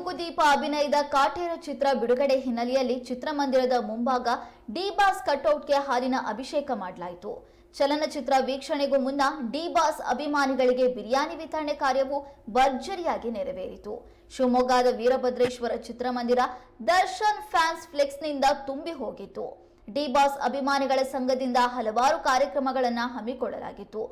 ತೂಗುದೀಪ ಅಭಿನಯದ ಕಾಟೇರ ಚಿತ್ರ ಬಿಡುಗಡೆ ಹಿನ್ನೆಲೆಯಲ್ಲಿ ಚಿತ್ರಮಂದಿರದ ಮುಂಭಾಗ ಡಿ ಬಾಸ್ ಕಟೌಟ್ಗೆ ಹಾಲಿನ ಅಭಿಷೇಕ ಮಾಡಲಾಯಿತು. ಚಲನಚಿತ್ರ ವೀಕ್ಷಣೆಗೂ ಮುನ್ನ ಡಿ ಬಾಸ್ ಅಭಿಮಾನಿಗಳಿಗೆ ಬಿರಿಯಾನಿ ವಿತರಣೆ ಕಾರ್ಯವು ಭರ್ಜರಿಯಾಗಿ ನೆರವೇರಿತು. ಶಿವಮೊಗ್ಗದ ವೀರಭದ್ರೇಶ್ವರ ಚಿತ್ರಮಂದಿರ ದರ್ಶನ್ ಫ್ಯಾನ್ಸ್ ಫ್ಲೆಕ್ಸ್ನಿಂದ ತುಂಬಿ ಹೋಗಿತ್ತು. ಡಿ ಬಾಸ್ ಅಭಿಮಾನಿಗಳ ಸಂಘದಿಂದ ಹಲವಾರು ಕಾರ್ಯಕ್ರಮಗಳನ್ನು ಹಮ್ಮಿಕೊಳ್ಳಲಾಗಿತ್ತು.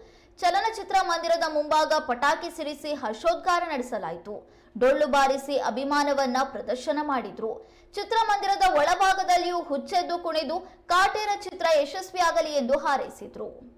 ಚಲನಚಿತ್ರ ಮಂದಿರದ ಮುಂಭಾಗ ಪಟಾಕಿ ಸಿಡಿಸಿ ಹರ್ಷೋದ್ಗಾರ ನಡೆಸಲಾಯಿತು. ಡೊಳ್ಳು ಬಾರಿಸಿ ಅಭಿಮಾನವನ್ನ ಪ್ರದರ್ಶನ ಮಾಡಿದ್ರು. ಚಿತ್ರಮಂದಿರದ ಒಳಭಾಗದಲ್ಲಿಯೂ ಹುಚ್ಚೆದ್ದು ಕುಣಿದು ಕಾಟೇರ ಚಿತ್ರ ಯಶಸ್ವಿಯಾಗಲಿ ಎಂದು ಹಾರೈಸಿದ್ರು.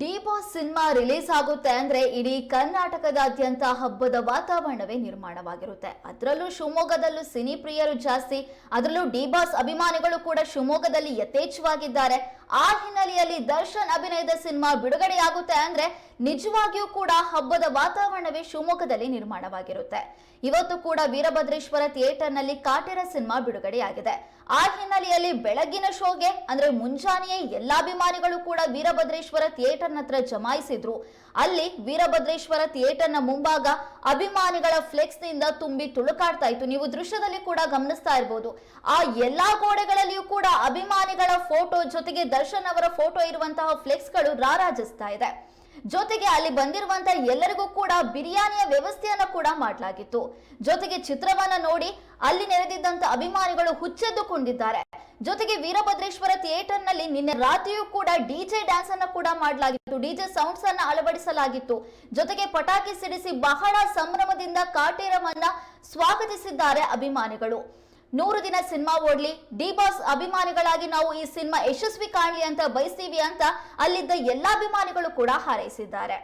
ಡಿ ಬಾಸ್ ಸಿನಿಮಾ ರಿಲೀಸ್ ಆಗುತ್ತೆ ಅಂದ್ರೆ ಇಡೀ ಕರ್ನಾಟಕದಾದ್ಯಂತ ಹಬ್ಬದ ವಾತಾವರಣವೇ ನಿರ್ಮಾಣವಾಗಿರುತ್ತೆ. ಅದರಲ್ಲೂ ಶಿವಮೊಗ್ಗದಲ್ಲೂ ಸಿನಿ ಪ್ರಿಯರು ಜಾಸ್ತಿ, ಅದರಲ್ಲೂ ಡಿ ಬಾಸ್ ಅಭಿಮಾನಿಗಳು ಕೂಡ ಶಿವಮೊಗ್ಗದಲ್ಲಿ ಯಥೇಚ್ಛವಾಗಿದ್ದಾರೆ. ಆ ಹಿನ್ನೆಲೆಯಲ್ಲಿ ದರ್ಶನ್ ಅಭಿನಯದ ಸಿನಿಮಾ ಬಿಡುಗಡೆಯಾಗುತ್ತೆ ಅಂದ್ರೆ ನಿಜವಾಗಿಯೂ ಕೂಡ ಹಬ್ಬದ ವಾತಾವರಣವೇ ಶಿವಮೊಗ್ಗದಲ್ಲಿ ನಿರ್ಮಾಣವಾಗಿರುತ್ತೆ. ಇವತ್ತು ಕೂಡ ವೀರಭದ್ರೇಶ್ವರ ಥಿಯೇಟರ್ನಲ್ಲಿ ಕಾಟೇರ ಸಿನಿಮಾ ಬಿಡುಗಡೆಯಾಗಿದೆ. ಆ ಹಿನ್ನೆಲೆಯಲ್ಲಿ ಬೆಳಗಿನ ಶೋಗೆ ಅಂದ್ರೆ ಮುಂಜಾನೆಯೇ ಎಲ್ಲಾ ಅಭಿಮಾನಿಗಳು ಕೂಡ ವೀರಭದ್ರೇಶ್ವರ ಥಿಯೇಟರ್ ಹತ್ರ ಜಮಾಯಿಸಿದ್ರು. ಅಲ್ಲಿ ವೀರಭದ್ರೇಶ್ವರ ಥಿಯೇಟರ್ನ ಮುಂಭಾಗ ಅಭಿಮಾನಿಗಳ ಫ್ಲೆಕ್ಸ್ನಿಂದ ತುಂಬಿ ತುಳುಕಾಡ್ತಾ ಇತ್ತು. ನೀವು ದೃಶ್ಯದಲ್ಲಿ ಕೂಡ ಗಮನಿಸ್ತಾ ಇರಬಹುದು ಆ ಎಲ್ಲಾ ಗೋಡೆಗಳಲ್ಲಿಯೂ ಕೂಡ ಅಭಿಮಾನಿಗಳ ಫೋಟೋ ಜೊತೆಗೆ ದರ್ಶನ್ ಅವರ ಫೋಟೋ ಇರುವಂತಹ ಫ್ಲೆಕ್ಸ್ಗಳು ರಾರಾಜಿಸ್ತಾ ಇದೆ. ಜೊತೆಗೆ ಅಲ್ಲಿ ಬಂದಿರುವಂತ ಎಲ್ಲರಿಗೂ ಕೂಡ ಬಿರಿಯಾನಿಯ ವ್ಯವಸ್ಥೆಯನ್ನು ಕೂಡ ಮಾಡಲಾಗಿತ್ತು. ಜೊತೆಗೆ ಚಿತ್ರವನ್ನ ನೋಡಿ ಅಲ್ಲಿ ನೆರೆದಿದ್ದಂತ ಅಭಿಮಾನಿಗಳು ಹುಚ್ಚೆದ್ದುಕೊಂಡಿದ್ದಾರೆ. ಜೊತೆಗೆ ವೀರಭದ್ರೇಶ್ವರ ಥಿಯೇಟರ್ನಲ್ಲಿ ನಿನ್ನೆ ರಾತ್ರಿಯೂ ಕೂಡ ಡಿಜೆ ಡ್ಯಾನ್ಸ್ ಅನ್ನ ಕೂಡ ಮಾಡಲಾಗಿತ್ತು. ಡಿಜೆ ಸೌಂಡ್ಸ್ ಅನ್ನ ಅಳವಡಿಸಲಾಗಿತ್ತು. ಜೊತೆಗೆ ಪಟಾಕಿ ಸಿಡಿಸಿ ಬಹಳ ಸಂಭ್ರಮದಿಂದ ಕಾಟೇರವನ್ನ ಸ್ವಾಗತಿಸಿದ್ದಾರೆ ಅಭಿಮಾನಿಗಳು. ನೂರು ದಿನ ಸಿನಿಮಾ ಓಡ್ಲಿ ಡಿ ಬಾಸ್ ಅಭಿಮಾನಿಗಳಾಗಿ ನಾವು ಈ ಸಿನಿಮಾ ಯಶಸ್ವಿ ಕಾಣಲಿ ಅಂತ ಬಯಸ್ತೀವಿ ಅಂತ ಅಲ್ಲಿದ್ದ ಎಲ್ಲಾ ಅಭಿಮಾನಿಗಳು ಕೂಡ ಹಾರೈಸಿದ್ದಾರೆ.